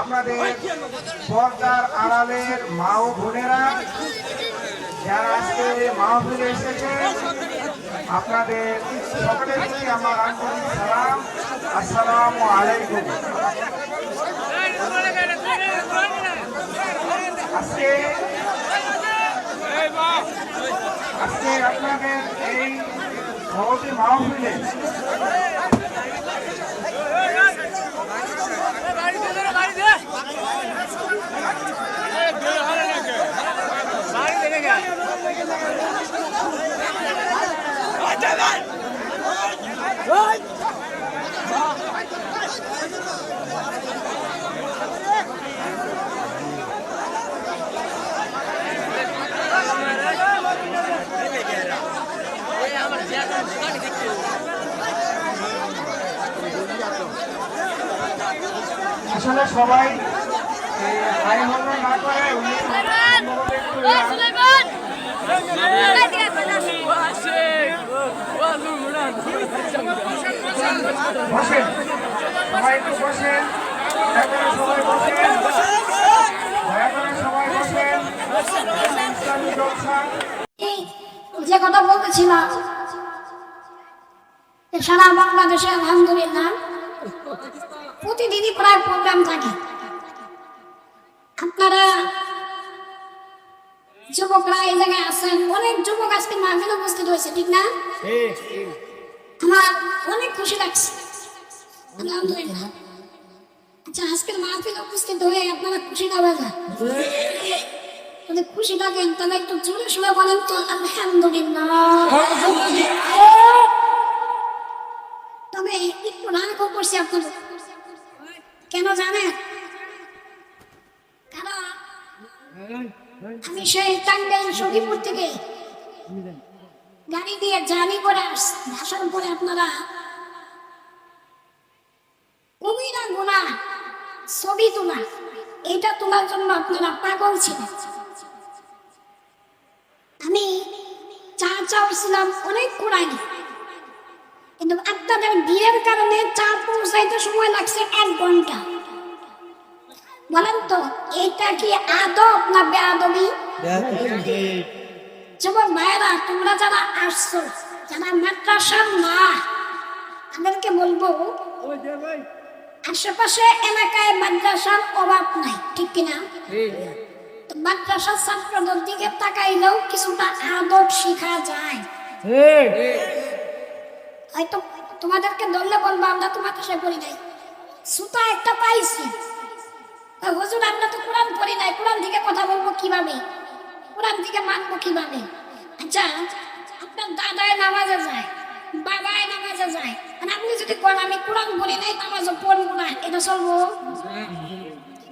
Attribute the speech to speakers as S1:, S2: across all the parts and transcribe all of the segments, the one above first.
S1: আপনাদের পর্দার আড়ালের মা ও বোনেরা, যারা আজকে মাহফিলে এসেছে, আপনাদের সকলের প্রতি আমার আন্তরিক সালাম। আসসালামু আলাইকুম। আজকে আজকে আপনাদের এই মহতি মাহফিলে আসলে সবাই হাই হল্লা না করে বসেন। একটু বসেন। বসেন।
S2: যে কথা বলতেছিলাম সারা বাংলাদেশে আলহামদুলিল্লাহ। প্রতিদিনই প্রায় প্রোগ্রাম থাকে। আপনারা যুবকরা এই জায়গায় আছেন অনেক যুবক আজকে মাহফিল উপস্থিত হয়েছে ঠিক না? আমার অনেক খুশি লাগছে। আলহামদুলিল্লাহ। আচ্ছা আজকের মাহফিল উপস্থিত হয়ে আপনারা খুশি না? বাজা যদি খুশি থাকেন তাহলে একটু জোরে শুনে বলেন তো আলহামদুলিল্লাহ। তবে একটু রাগ করছি আপনাদের। কেন কারণ আমি সেই টাঙ্গাইল সখীপুর থেকে গাড়ি দিয়ে জার্নি করে আসার পরে আপনারা কবিরা গুণা, ছবি তোলা, এটা তোমার জন্য আপনারা পাগল ছিলেন। আমি চা চাওছিলাম অনেক আগে, কিন্তু আপনাদের বিয়ের কারণে পৌঁছাইতে সময় লাগছে এক ঘণ্টা। বলেন তো এটা কি আদব না বেআদবি যুবক ভাইয়েরা তোমরা যারা আসছো যারা মাদ্রাসার না তাদেরকে বলব আশেপাশে এলাকায় মাদ্রাসার অভাব নাই ঠিক কিনা? মাদ্রাসার ছাত্রদের দিকে তাকাইলেও কিছুটা আদব শেখা যায়। হয়তো তোমাদেরকে ধরলে বলব, আমরা তোমাকে সে পড়ি নাই। সুতা একটা পাইছি। হুজুর, আমরা তো কোরআন পড়ি নাই। কোরআন থেকে কথা বলব কীভাবে? কোরআন থেকে মানবো কীভাবে? আচ্ছা আপনার দাদায় নামাজে যায় বাবায় নামাজে যায়। আর আপনি যদি কোন, আমি কোরআন পড়ি নাই, নামাজও পড়ব না। এটা চলবো?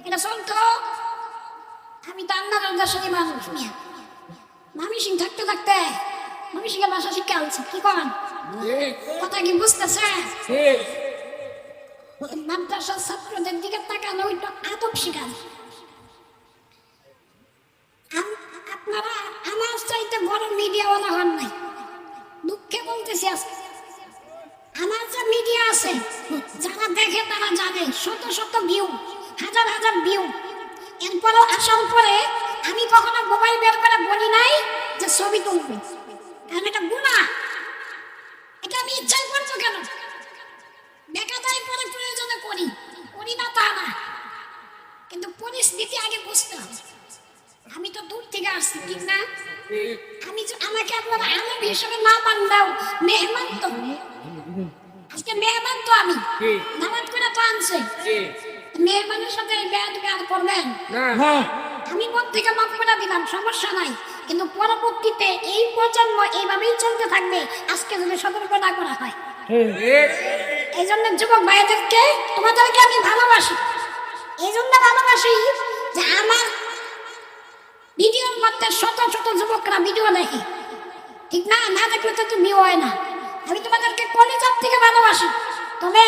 S2: এটা চলতো? আমি তো আন্দার দেশেরই মানুষ, মিয়া। মামি সিং থাকতে থাকতে মামি সিংহের ভাষা শিক্ষা আনছে কি করেন কথা কি বুঝতেছে মাদ্রাসার ছাত্রদের দিকে তাকানো ওইটা আদব শিখান। আপনারা আমার চাইতে বড় মিডিয়াওয়ালা হন নাই। দুঃখে বলতেছি আজকে। আমার যে মিডিয়া আছে যারা দেখে তারা জানে শত শত ভিউ হাজার হাজার ভিউ এরপরও আসার পরে আমি কখনো মোবাইল বের করে বলি নাই যে ছবি তুলবো। কারণ এটা কেন? বেকাতাই পরে প্রয়োজনে করি করি না তা না। কিন্তু পরিস্থিতি আগে বুঝতে হবে। আমি তো দূর থেকে আসছি ঠিক না? আমি আমাকে আপনারা আলম হিসেবে না মানলেও মেহমান তো। আজকে মেহমান তো আমি। নামাজ করে তো আনছে। মেহমানের সাথে বেয়াদবি আর করবেন? আমি মন থেকে মাফ করে দিলাম সমস্যা নাই। কিন্তু পরবর্তীতে এই প্রজন্ম এইভাবেই চলতে থাকবে আজকে যদি সতর্ক না করা হয়। এই জন্য যুবক ভাইদেরকে, তোমাদেরকে আমি ভালোবাসি। এই জন্য ভালোবাসি যে আমার ভিডিওর মধ্যে শত শত যুবকরা ভিডিও দেখে। ঠিক না? না দেখলে তো তুমি হয় না। আমি তোমাদেরকে কলেজার থেকে ভালোবাসি। তবে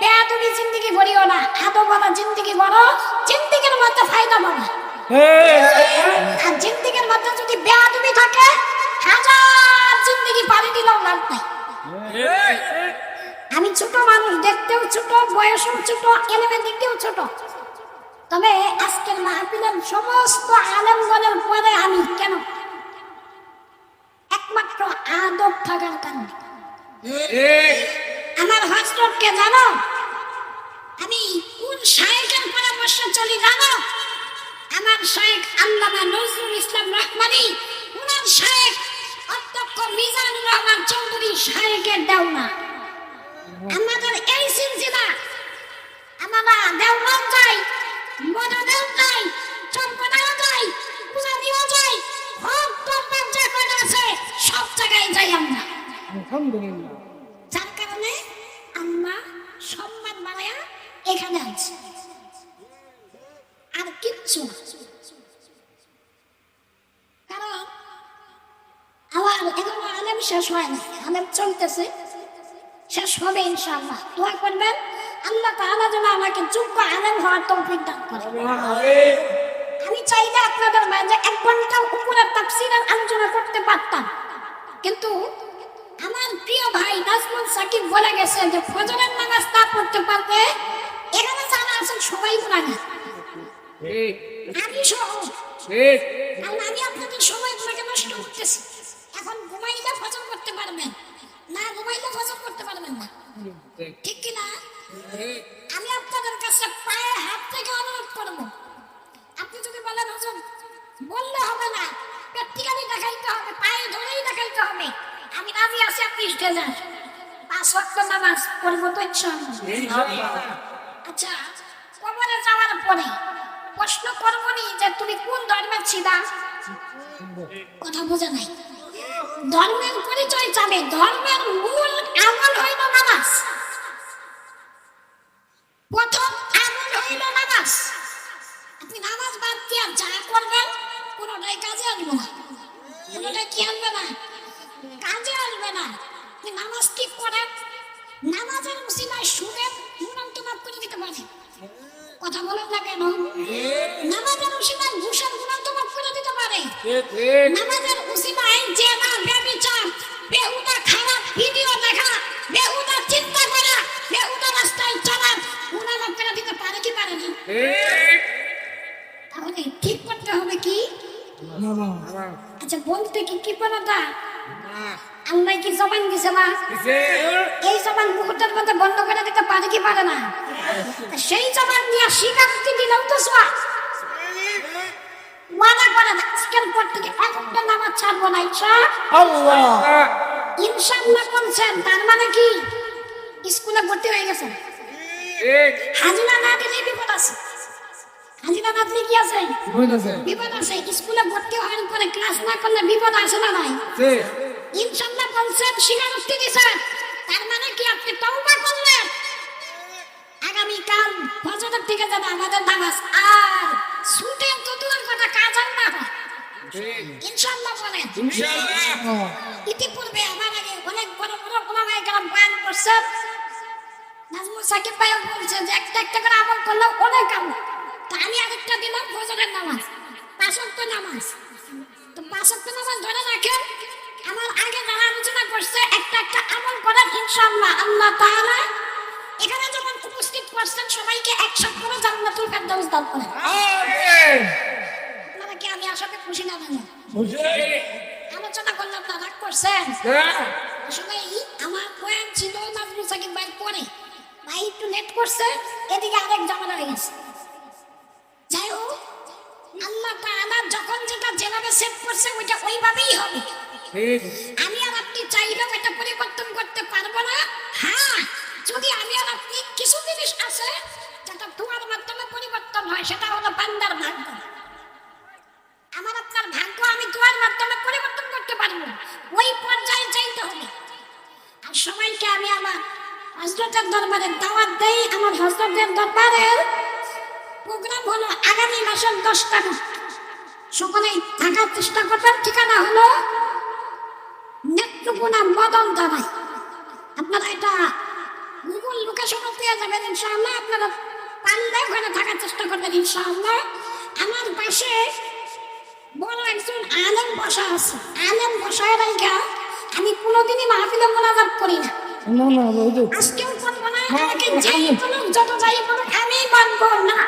S2: পেয়া তুমি জিন্দিগি করিও না আদো বলা জিন্দিগি করো জিন্দিগির মধ্যে ফায়দা পাবে আর জিন্দিগির মধ্যে যদি বেয়াদবি থাকে, হাজার জিন্দিগি পানি দিলেও লাভ নাই। আমি ছোট মানুষ, দেখতেও ছোট, বয়সেও ছোট এলেমে দিকেও ছোট। তবে আজকের মাহফিলের সমস্ত আলেমগণের পরে আমি কেন? একমাত্র আদব থাকার কারণে। আমার হজরতকে জানো? আমি কোন শায়েকের পরামর্শ চলি জানো? আমার শায়েক আল্লামা নজরুল ইসলাম রহমানি, উনার অধ্যক্ষ মিজানুর রহমান চৌধুরী শায়েকের দেওনা আমাদের এই সিলসিলা আমরা দেওনাও যাই মদনেও যাই চম্পনাও যাই পূজাদিও যাই হক দরবার যা কয়টা আছে সব জায়গায় যাই আমরা।
S3: আলহামদুলিল্লাহ।
S2: যার কারণে আমরা সম্মান বানায়া এখানে আছি। আর কিচ্ছু না কারণ আমার এখনও আলেম শেষ হয় না। চলতেছে। শেষ হবে ইনশাআল্লাহ। দোয়া করবেন। আল্লাহ তাআলা যেন আমাকে যোগ্য আলেম হওয়ার তৌফিক দান করে। আমি চাইলে আপনাদের মাঝে এক ঘণ্টা উপরে তাফসিরের আলোচনা করতে পারতাম। কিন্তু আমার প্রিয় ভাই নাজমুল সাকিব বলে গেছে যে ফজরের নামাজ তা পড়তে পারবে এখানে যারা আছেন সবাই পুরানি আমি সহ কারণ আমি আপনাদের সময় আপনাকে নষ্ট করতেছি এখন ঘুমাইলে ফজর করতে পারবেন না ঘুমাইলে ফজর করতে পারবেন না ঠিক কি না আমি আপনাদের কাছে পায়ে হাত থেকে অনুরোধ করব আপনি যদি বলেন হুজুর বললে হবে না প্র্যাকটিক্যালি দেখাইতে হবে পায়ে ধরেই দেখাইতে হবে রাজি আছি আপনি স্টেজে পাঁচ ওয়াক্ত নামাজ, পড়ব তো আচ্ছা কবরে যাওয়ার পরে প্রশ্ন করবনি যে তুমি কোন ধর্মের ছিলা? কথা বোঝা নাই। ধর্মের পরিচয় চাবে ধর্মের মূল আমল হইল নামাজ। প্রথম আমল হইল নামাজ। আপনি নামাজ বাদ দিয়ে যা করবেন, কোনোটাই কাজে আসবে না। কোনোটাই কি আসবে না? কাজে আসবে না। নামাজ ঠিক করেন নামাজের মুসিলায় শুনেন মুনান্ত মাফ করে দিতে পারে। কথা বলেন না কেন? নামাজের মুসিলায় ঘুষের মুনান্ত মাফ করে দিতে পারে। নামাজের উসিলায় যে না ব্যবিচার বেহুদা খারাপ ভিডিও দেখা বেহুদা চিন্তা করা বেহুদা রাস্তায় চলা গুণা মাফ করে দিতে পারে কি পারে না? তাহলে ঠিক করতে হবে কি? আচ্ছা বলতে কি কি পারাটা আল্লাহ কি জবান দিছে না এই জবান মুহূর্তের মধ্যে বন্ধ করে দিতে পারে কি পারে না? সেই জবান নিয়ে স্বীকারোক্তি দিলেও তো সোয়া? ওয়াদা করে আজকের পর থেকে একটা নামাজ ছাড়বো না ইনশা
S3: আল্লাহ।
S2: ইনশাল্লাহ বলছেন তার মানে কি? স্কুলে ভর্তি হয়ে গেছেন হাজিরা না দিলে বিপদ আছে। হাজিরা না দিলে কি আছে? বিপদ আছে। স্কুলে ভর্তি হওয়ার পরে ক্লাস না করলে বিপদ আছে না নাই? ইনশাল্লাহ বলছেন স্বীকারোক্তি দিছেন। তার মানে কি আপনি তওবা করলেন? আগামীকাল ফজরের থেকে যেন আমাদের নামাজ। আর ছুটে তো দূরের কথা কাজ আর না ইনশাল্লাহ বলেন। ইতিপূর্বে আমার আগে অনেক বড় বড় ওলামায়ে কেরাম বয়ান করছেন নাজমুল সাকিব ভাই বলছে যে একটা একটা করে আমল করলেও অনেক আমল। তা আমি আরেকটা দিলাম ফজরের নামাজ। পাঁচ নামাজ। তো পাঁচ নামাজ ধরে রাখেন। আমার আগে যারা আলোচনা করছে একটা একটা আমল করার ইনশাআল্লাহ আল্লাহ তাআলা এখানে যখন উপস্থিত করছেন সবাইকে একসাথে করে জান্নাতুল ফেরদাউস দান করেন। আপনারা কি আমি আসাতে খুশি না জানেন আলোচনা করলাম না রাগ করছেন? আসলে আমার বয়ান ছিল নাজমুল সাকিব ভাই পরে। ভাই একটু লেট করছে এদিকে আরেক ঝামেলা হয়ে গেছে। যাই হোক আল্লাহ তাআলা যখন যেটা যেভাবে সেট করছে ওইটা ওইভাবেই হবে। আমি আর আপনি চাইলেও এটা পরিবর্তন করতে পারব না। হ্যাঁ যদি আমি আর আপনি কিছু জিনিস আছে যেটা তোমার মাধ্যমে পরিবর্তন হয়, সেটা হলো বান্দার ভাগ্য। আমার আপনার ভাগ্য, আমি তোমার মাধ্যমে পরিবর্তন করতে পারব ওই পর্যায়ে চাইতে হবে। আর সবাইকে আমি আমার হজরতের দরবারে দাওয়াত দেই। আমার হজরতের দরবারের প্রোগ্রাম হলো আগামী মাসের দশ তারিখ। সকলেই থাকার চেষ্টা করবেন। ঠিকানা হলো নেত্রকোনা মদন দাবাই আপনারা এটা গুগল লোকেশনও পেয়ে যাবেন ইনশাআল্লাহ। আপনারা পারলে ওখানে থাকার চেষ্টা করবেন ইনশাআল্লাহ। আমার পাশে বড় একজন আলেম বসা আছে। আলেম বসায় রাখা আমি কোনোদিনই মাহফিলে মোনাজাত করি না।
S3: না না হুজুর
S2: আজকেও করব না আমাকে যেই বলুক যত যাই বলুক আমি মানবো না।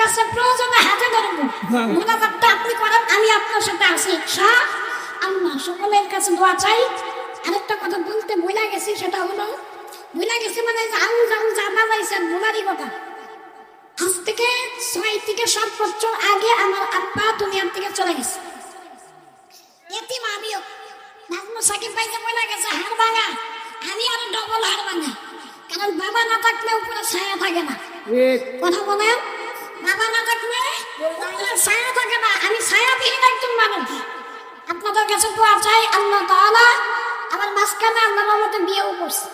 S2: কাছে প্রয়োজনে হাতে ধরবো। মোনাজাতটা আপনি করেন আমি আপনার সাথে আছি শাহ আল্লাহ সকলের কাছে দোয়া চাই। আরেকটা কথা বলতে ভুলে গেছি সেটা হলো ভুলে গেছি মানে আউ যাউ জানা যাইছে ভুলারই কথা আজ থেকে ছয় থেকে সাত বছর আগে আমার আব্বা দুনিয়ার থেকে চলে গেছে। এতিম আমিও। নাজমু সাকিব ভাই যে বলে গেছে হাড় ভাঙা। আমি আরও ডবল হাড় ভাঙা। কারণ বাবা না থাকলে উপরে ছায়া থাকে না। কথা বলেন বাবা না থাকলে ছায়া থাকে না। আমি ছায়াবিহীন একজন মানুষ। আপনাদের কাছে দোয়া চাই আল্লাহ তাআলা আমার মাঝখানে আল্লাহ রহমতে বিয়েও করছে।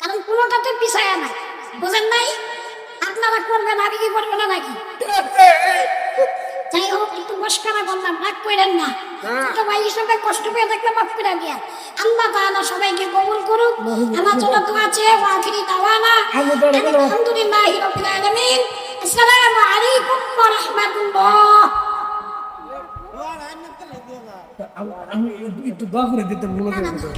S2: কারণ কোনোটাতে পিছায়া নাই। বুঝেন নাই? আপনারা করবেন আমি কি করব না নাকি? যাই হোক একটু মস্কারা করলাম রাগ করেন না। ছোট ভাই হিসেবে কষ্ট পেয়ে থাকলে মাফ করে দিয়া। আল্লাহ তাআলা সবাইকে কবুল করুক। আমার জন্য দোয়া চেয়ে ওয়াখিরি দাওয়ানা। আলহামদুলিল্লাহি রাব্বিল আলামিন। আসসালামু আলাইকুম ওয়া রাহমাতুল্লাহ।
S3: আমি একটু দোয়া করে দিতে বলে দেবো